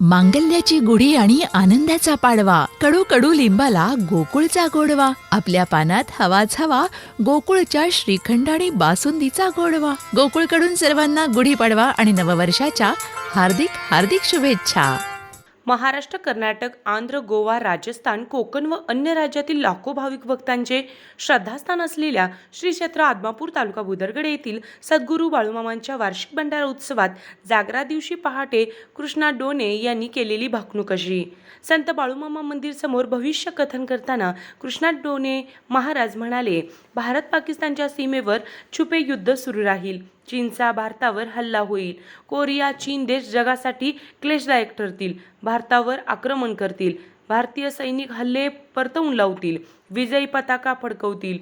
मांगल्याची गुढी आणि आनंदाचा पाडवा. कडू कडू लिंबाला गोकुळचा गोडवा. आपल्या पानात हवाच हवा गोकुळच्या श्रीखंड आणि बासुंदीचा गोडवा. गोकुळकडून सर्वांना गुढीपाडवा आणि नववर्षाच्या हार्दिक हार्दिक शुभेच्छा. महाराष्ट्र कर्नाटक आंध्र गोवा राजस्थान कोकण व अन्य राज्यातील लाखो भाविक भक्तांचे श्रद्धास्थान असलेल्या श्री क्षेत्र आदमापूर तालुका बुदरगड येथील सद्गुरू बाळूमामांच्या वार्षिक भंडारा उत्सवात जागरा दिवशी पहाटे कृष्णा डोने यांनी केलेली भाकणूक अशी. संत बाळूमामा मंदिर समोर भविष्य कथन करताना कृष्णा डोने महाराज म्हणाले भारत पाकिस्तानच्या सीमेवर छुपे युद्ध सुरू राहील. चीनचा भारतावर हल्ला होईल. कोरिया चीन देश जगासाठी क्लेशदायक ठरतील. भारतावर आक्रमण करतील. भारतीय सैनिक हल्ले परतवून लावतील. विजयी पताका फडकवतील.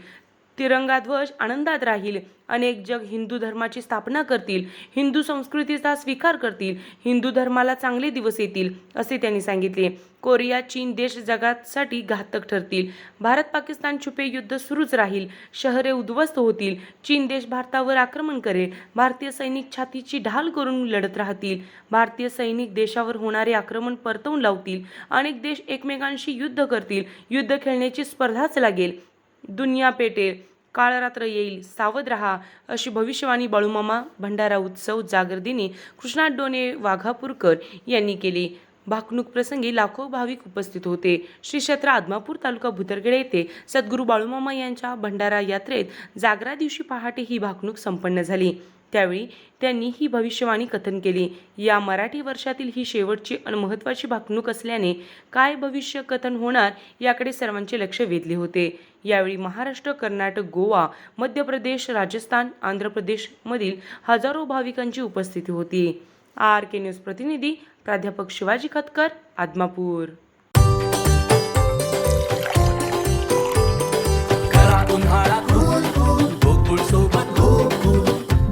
तिरंगा ध्वज आनंदात राहील. अनेक जग हिंदू धर्माची स्थापना करतील. हिंदू संस्कृतीचा स्वीकार करतील. हिंदू धर्माला चांगले दिवस येतील असे त्यांनी सांगितले. कोरिया चीन देश जगासाठी घातक ठरतील. भारत पाकिस्तान छुपे युद्ध सुरूच राहील. शहरे उद्ध्वस्त होतील. चीन देश भारतावर आक्रमण करेल. भारतीय सैनिक छातीची ढाल करून लढत राहतील. भारतीय सैनिक देशावर होणारे आक्रमण परतवून लावतील. अनेक देश एकमेकांशी युद्ध करतील. युद्ध खेळण्याची स्पर्धाच लागेल. दुनिया पेटेल काळरात्र येईल सावध रहा अशी भविष्यवाणी बाळूमामा भंडारा उत्सव जागरदिनी कृष्णा डोने वाघापूरकर यांनी केली. भाकणूक प्रसंगी लाखो भाविक उपस्थित होते. श्री क्षेत्र आदमापूर तालुका भुतरगडे येथे सद्गुरू बाळूमामा यांच्या भंडारा यात्रेत जागरा दिवशी पहाटे ही भाकणूक संपन्न झाली. त्यावेळी त्यांनी ही भविष्यवाणी कथन केली. या मराठी वर्षातील ही शेवटची आणि महत्त्वाची भाकणूक असल्याने काय भविष्य कथन होणार याकडे सर्वांचे लक्ष वेधले होते. यावेळी महाराष्ट्र कर्नाटक गोवा मध्य प्रदेश राजस्थान आंध्र प्रदेशमधील हजारो भाविकांची उपस्थिती होती. आर के न्यूज प्रतिनिधी प्राध्यापक शिवाजी खतकर आदमापूर.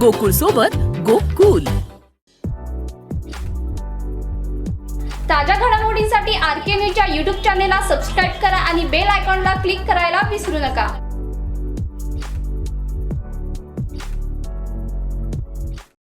गोकुळ सोबत गोकुल. ताज्या घडामोडींसाठी आर के न्यूजच्या युट्यूब चॅनेलला सबस्क्राईब करा आणि बेल आयकॉनला क्लिक करायला विसरू नका.